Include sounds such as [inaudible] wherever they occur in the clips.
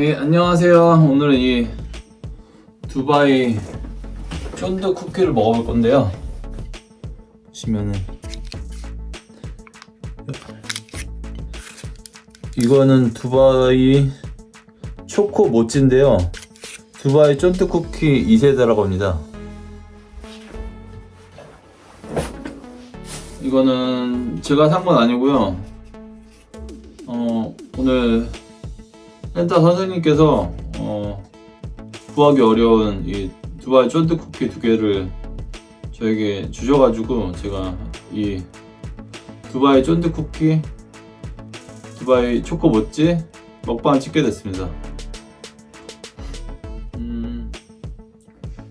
예, 안녕하세요. 오늘은 이 두바이 쫀드 쿠키를 먹어볼 건데요. 보시면은 이거는 두바이 초코 모찌인데요. 두바이 쫀드 쿠키 2세대라고 합니다. 이거는 제가 산 건 아니고요. 어, 오늘 센터 선생님께서 어, 구하기 어려운 이 두바이 쫀득 쿠키 두 개를 저에게 주셔가지고 제가 이 두바이 쫀득 쿠키, 두바이 초코 모찌 먹방을 찍게 됐습니다. 음,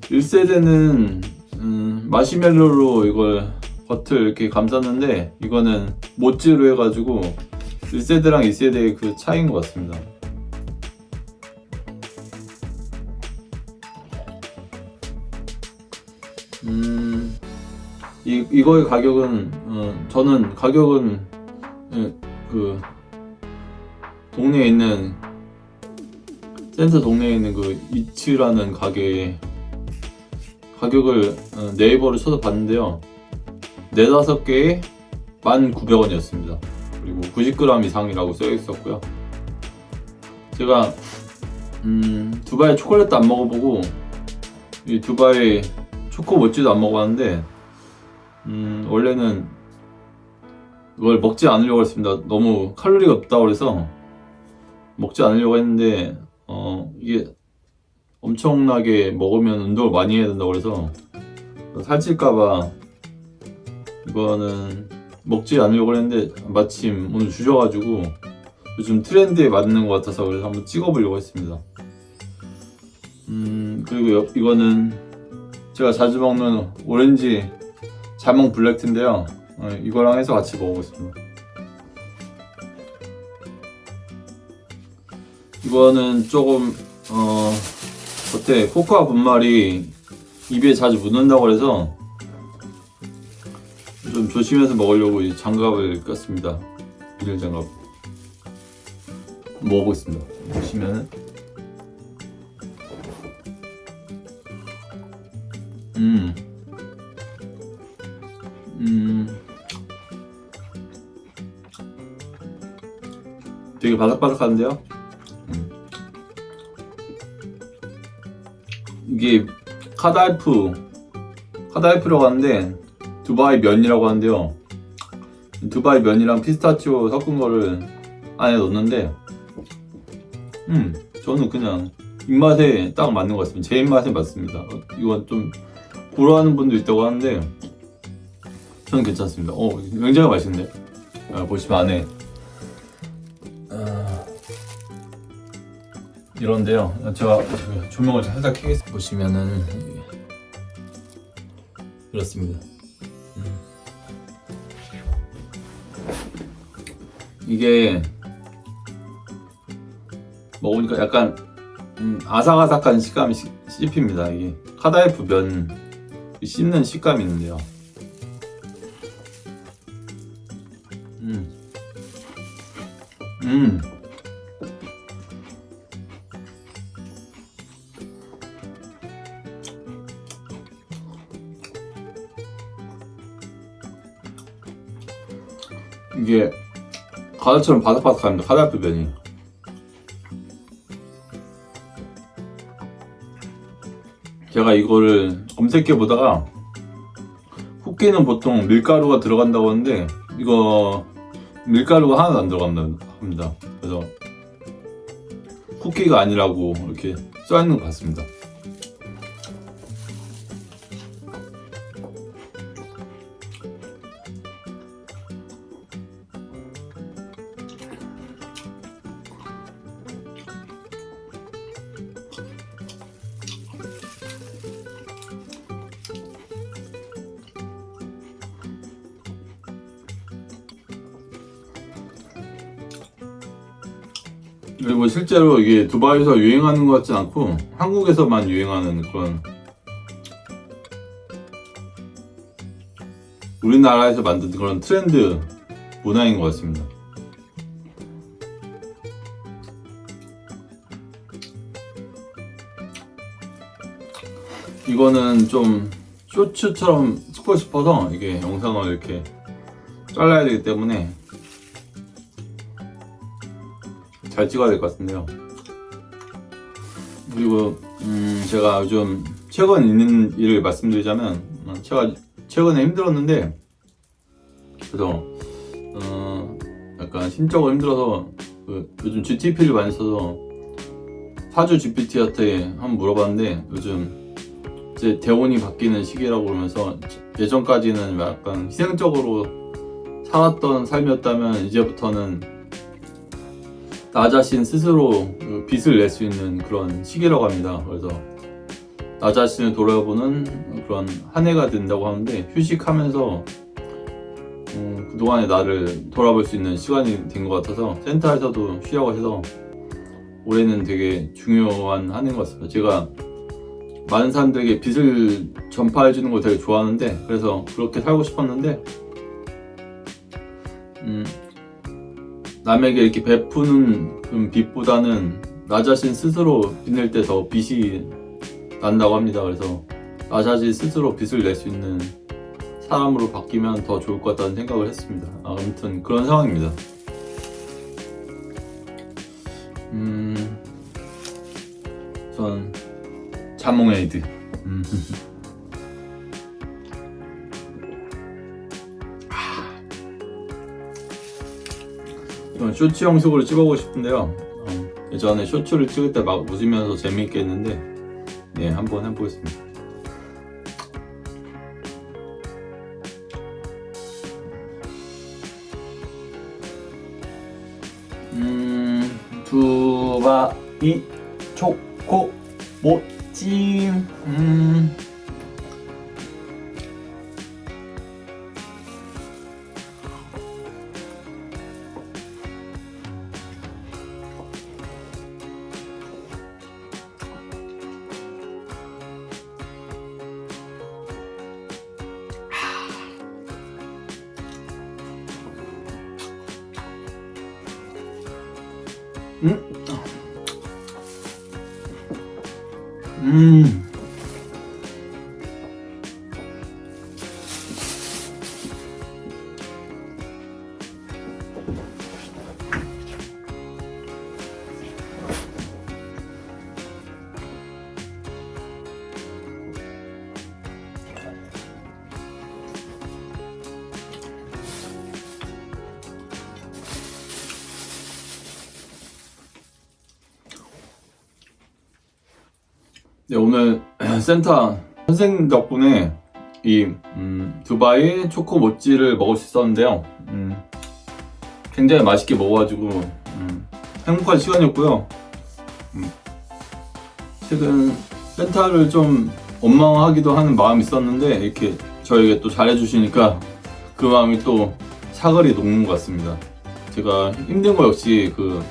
1세대는 음, 마시멜로로 이걸 겉을 이렇게 감쌌는데 이거는 모찌로 해가지고 1세대랑 2세대의 그 차이인 것 같습니다. 음, 이, 이거의 가격은, 어, 저는 가격은, 예, 그, 동네에 있는, 센터 동네에 있는 그, 이츠라는 가게에 가격을 어, 네이버로 쳐서 봤는데요. 네다섯 개에 1,900원이었습니다. 그리고 90g 이상이라고 써 있었고요. 제가, 음, 두바이 초콜릿도 안 먹어보고, 이 두바이 초코 모찌도 안 먹어봤는데 음, 원래는 이걸 먹지 않으려고 했습니다. 너무 칼로리가 없다고 그래서 먹지 않으려고 했는데 어, 이게 엄청나게 먹으면 운동을 많이 해야 된다고 그래서 살찔까봐 이거는 먹지 않으려고 했는데 마침 오늘 주셔가지고 요즘 트렌드에 맞는 것 같아서 그래서 한번 찍어보려고 했습니다. 음, 그리고 여- 이거는 제가 자주 먹는 오렌지 자몽 블랙티인데요. 어, 이거랑 해서 같이 먹어보겠습니다. 이거는 조금 어 겉에 코코아 분말이 입에 자주 묻는다고 해서 좀 조심해서 먹으려고 이 장갑을 꼈습니다. 비닐 장갑. 먹어보겠습니다. 보시면은 음. 음. 되게 바삭바삭한데요? 음. 이게 카다이프, 카다이프라고 하는데, 두바이 면이라고 하는데요. 두바이 면이랑 피스타치오 섞은 거를 안에 넣었는데, 음, 저는 그냥 입맛에 딱 맞는 것 같습니다. 제 입맛에 맞습니다. 어, 이건 좀 불어하는 분도 있다고 하는데 저는 괜찮습니다. 어, 굉장히 맛있는데. 아, 보시면 안에 아, 이런데요. 제가 그 조명을 살짝 켜겠습니다. 보시면은 이렇습니다. 음. 이게 먹으니까 약간 음, 아삭아삭한 식감이 씹- 씹힙니다. 이게 카다이프 면 씹는 식감이 있는데요. 음. 음. 이게 과자처럼 바삭바삭합니다. 카다이프 면이. 제가 이거를 검색해 보다가 쿠키는 보통 밀가루가 들어간다고 하는데 이거 밀가루가 하나도 안 들어간다 합니다. 그래서 쿠키가 아니라고 이렇게 써 있는 것 같습니다. 그리고 뭐 실제로 이게 두바이에서 유행하는 것 같지 않고 한국에서만 유행하는 그런 우리나라에서 만든 그런 트렌드 문화인 것 같습니다. 이거는 좀 쇼츠처럼 찍고 싶어서 이게 영상을 이렇게 잘라야 되기 때문에 잘 찍어야 될 것 같은데요. 그리고 음, 제가 요즘 최근 있는 일을 말씀드리자면 어, 제가 최근에 힘들었는데 그래서 어, 약간 심적으로 힘들어서 그 요즘 GTP를 많이 써서 사주 GPT한테 한번 물어봤는데 요즘 이제 대원이 바뀌는 시기라고 그러면서 예전까지는 약간 희생적으로 살았던 삶이었다면 이제부터는 나 자신 스스로 그 빚을 낼 수 있는 그런 시기라고 합니다. 그래서 나 자신을 돌아보는 그런 한 해가 된다고 하는데 휴식하면서 음, 그동안의 나를 돌아볼 수 있는 시간이 된 것 같아서 센터에서도 쉬라고 해서 올해는 되게 중요한 한 해인 것 같습니다. 제가 많은 사람들에게 빚을 전파해 주는 걸 되게 좋아하는데 그래서 그렇게 살고 싶었는데 음, 남에게 이렇게 베푸는 그런 빚보다는 나 자신 스스로 빚낼 때더 빚이 난다고 합니다. 그래서 나 자신 스스로 빚을 낼 수 있는 사람으로 바뀌면 더 좋을 것 같다는 생각을 했습니다. 아, 아무튼 그런 상황입니다. 음, 전 자몽에이드. 음. 이건 쇼츠 형식으로 찍어보고 싶은데요. 어, 예전에 쇼츠를 찍을 때 막 웃으면서 재미있게 했는데, 네, 한번 해보겠습니다. 음, 두바이 초코 모찌 음. 음. 음. 네, 오늘 [clears throat] 센터 선생님 덕분에 이 음, 두바이 초코 모찌를 먹을 수 있었는데요. 음, 굉장히 맛있게 먹어가지고 음, 행복한 시간이었고요. 음, 최근 센터를 좀 원망하기도 하는 마음이 있었는데 이렇게 저에게 또 잘해주시니까 그 마음이 또 사거리 녹는 것 같습니다. 제가 힘든 거 역시 그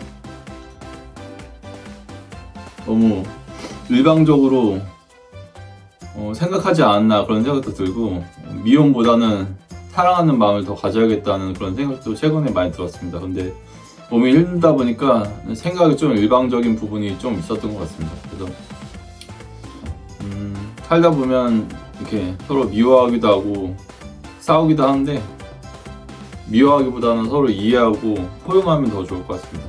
너무 일방적으로 어, 생각하지 않았나 그런 생각도 들고 미움보다는 사랑하는 마음을 더 가져야겠다는 그런 생각도 최근에 많이 들었습니다. 근데 몸이 힘들다 보니까 생각이 좀 일방적인 부분이 좀 있었던 것 같습니다. 그래서 음, 살다 보면 이렇게 서로 미워하기도 하고 싸우기도 하는데 미워하기보다는 서로 이해하고 포용하면 더 좋을 것 같습니다.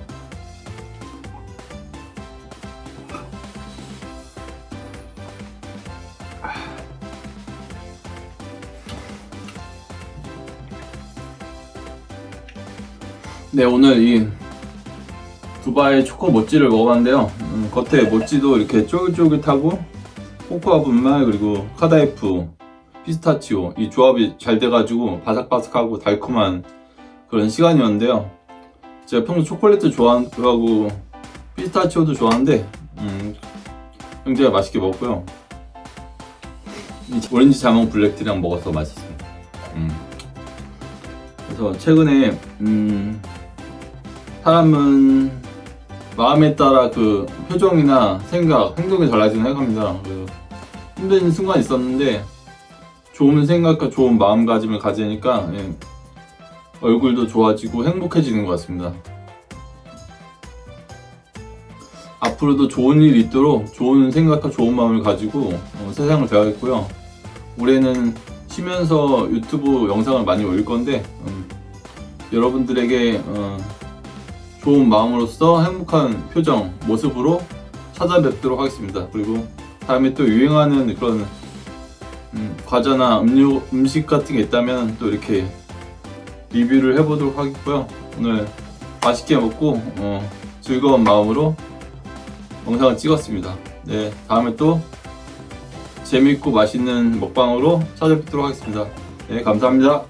네 오늘 이 두바이 초코 모찌를 먹어봤는데요. 음, 겉에 모찌도 이렇게 쫄깃쫄깃하고 코코아 분말 그리고 카다이프 피스타치오 이 조합이 잘 돼가지고 바삭바삭하고 달콤한 그런 시간이었는데요. 제가 평소 초콜릿도 좋아하고 피스타치오도 좋아하는데 음, 굉장히 맛있게 먹었고요. 이 오렌지 자몽 블랙티랑 먹어서 맛있습니다. 음. 그래서 최근에 음, 사람은 마음에 따라 그 표정이나 생각, 행동이 달라지는 해갑니다. 그 힘든 순간이 있었는데 좋은 생각과 좋은 마음가짐을 가지니까 예, 얼굴도 좋아지고 행복해지는 것 같습니다. 앞으로도 좋은 일이 있도록 좋은 생각과 좋은 마음을 가지고 어, 세상을 대하겠고요. 올해는 쉬면서 유튜브 영상을 많이 올릴 건데 음, 여러분들에게 어, 좋은 마음으로서 행복한 표정, 모습으로 찾아뵙도록 하겠습니다. 그리고 다음에 또 유행하는 그런 음, 과자나 음료, 음식 같은 게 있다면 또 이렇게 리뷰를 해보도록 하겠고요. 오늘 맛있게 먹고 어, 즐거운 마음으로 영상을 찍었습니다. 네, 다음에 또 재밌고 맛있는 먹방으로 찾아뵙도록 하겠습니다. 네, 감사합니다.